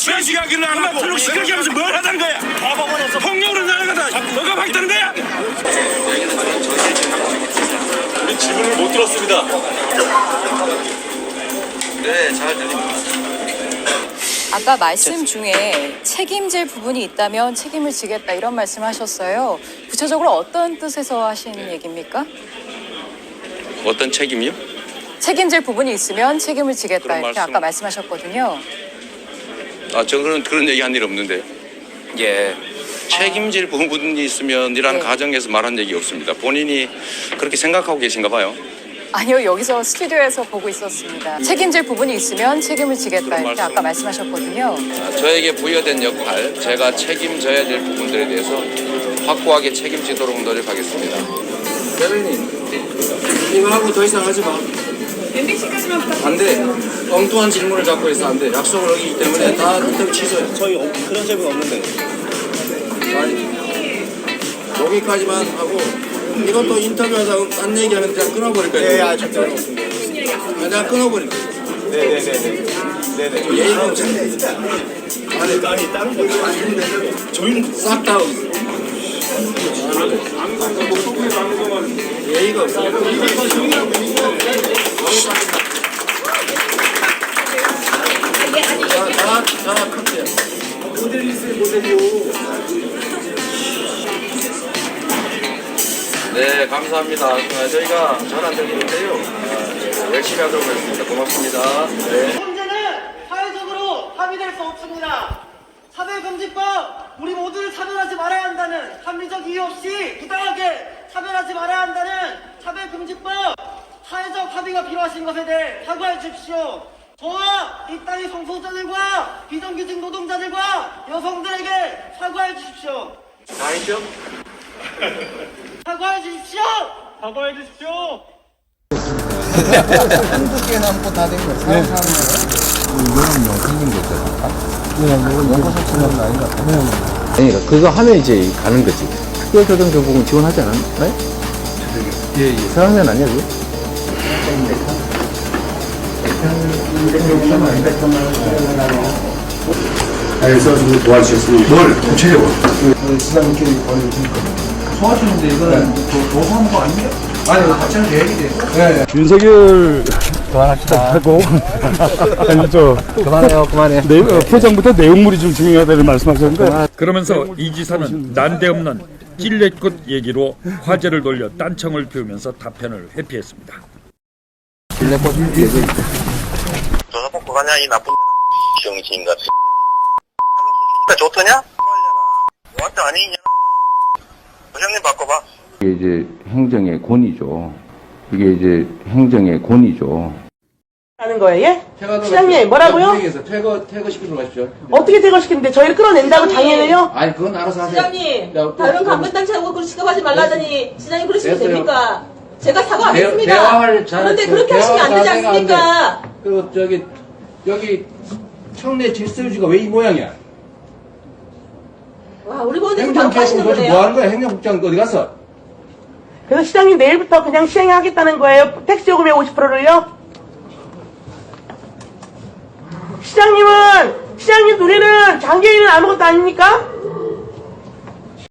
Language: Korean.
너 시간시간기를 안 하고 시간기 하면서 뭘 하다는 거야? 폭력으로 날아가다 너가 막다는 거야? 우리 질문을 못 들었습니다. 네, 잘 들립니다. 아까 말씀 중에 책임질 부분이 있다면 책임을 지겠다 이런 말씀하셨어요. 구체적으로 어떤 뜻에서 하신 얘기입니까? 어떤 책임이요? 책임질 부분이 있으면 책임을 지겠다 그런 이렇게 말씀- 아까 말씀하셨거든요. 아, 저 그런 그런 얘기 한 일 없는데. 예. 책임질 부분이 있으면이라는 네. 가정에서 말한 얘기 없습니다. 본인이 그렇게 생각하고 계신가 봐요. 아니요 여기서 스튜디오에서 보고 있었습니다. 책임질 부분이 있으면 책임을 지겠다 이렇게 말씀- 아까 말씀하셨거든요. 아, 저에게 부여된 역할, 제가 책임져야 될 부분들에 대해서 확고하게 책임지도록 노력하겠습니다. 대변인 이거 하고 더 이상 하지 마. 안 돼. 엉뚱한 질문을 자꾸 해서 안 돼. 약속을 어기기 때문에 다 인터뷰 취소해. 저희 어- 그런 질문 없는데. 여기까지만 하고 이것도 인터뷰하다가 딴 얘기하면 그냥 끊어버릴 거야. 네, 아, 절대로 없습니다. 그냥 끊어버릴 거야. 네네네네. 네네. 예의가 없어. 아니, 아니, 다른 거. 저희는 싹다 예의가 없어. 네, 감사합니다. 아, 저희가 잘안 들리는데요. 아, 열심히 하도록 하겠습니다. 고맙습니다. 네. 문제는 사회적으로 합의될 수 없습니다. 차별금지법, 우리 모두를 차별하지 말아야 한다는 합리적 이유 없이 부당하게 차별하지 말아야 한다는 차별금지법, 사회적 합의가 필요하신 것에 대해 사과해 주십시오. 저와 이 땅의 성소자들과 비정규직 노동자들과 여성들에게 사과해 주십시오. 아니죠? 사과해 주십시오. 사과해 주십시오. 그러니까 그거 하면 이제 가는 거지. 특별교정 교복은 지원하지 않았나요? 예, 예. 상황은 아니야, 그거? 그래서 좀 도와주셨으면 뭘 구체적으로? 시장님끼리 보내주실 겁니다. 소화주는데 이거는 노사한 거 아니에요? 아니, 같이 하는 계획이 돼. 네. 윤석열 하고 아니 저 그만해요, 그만해. 내, 어, 포장부터 내용물이 좀 중요하다는 말씀하셨는데 그러면서 이 지사는 난데없는 찔레꽃 얘기로 화제를 돌려 딴청을 피우면서 답변을 회피했습니다. 너가 먹고 가냐 이 나쁜 병신 같은 칼로 쏘시니까 좋더냐? 너한테 아니냐? 부장님 바꿔봐 이게 이제 행정의 권위죠. 이게 이제 행정의 권위죠. 하는 거예요, 예? 퇴거하도록 시장님. 뭐라고요? 퇴거, 퇴거시키도록 하십시오. 어떻게 퇴거시키는데 저희를 끌어낸다고 장애는요? 아니, 그건 알아서 하세요. 시장님, 야, 또- 다른 또- 간부단체하고 그렇게 시급하지 말라더니 시장님 그러시면 됐어요. 됩니까? 제가 사과 안 대- 했습니다. 대화할 자- 그런데 그 그렇게 하시면 안 대화 되지 자세가 안 않습니까? 그리고 저기, 여기 청내 질서유지가 왜 이 모양이야? 와, 우리 행정국장 빠시는 도대체. 뭐 하는 거야? 행정국장 어디 갔어? 그래서 시장님 내일부터 그냥 시행하겠다는 거예요? 택시 요금의 50%를요? 시장님은, 시장님 눈에는 장애인은 아무것도 아닙니까?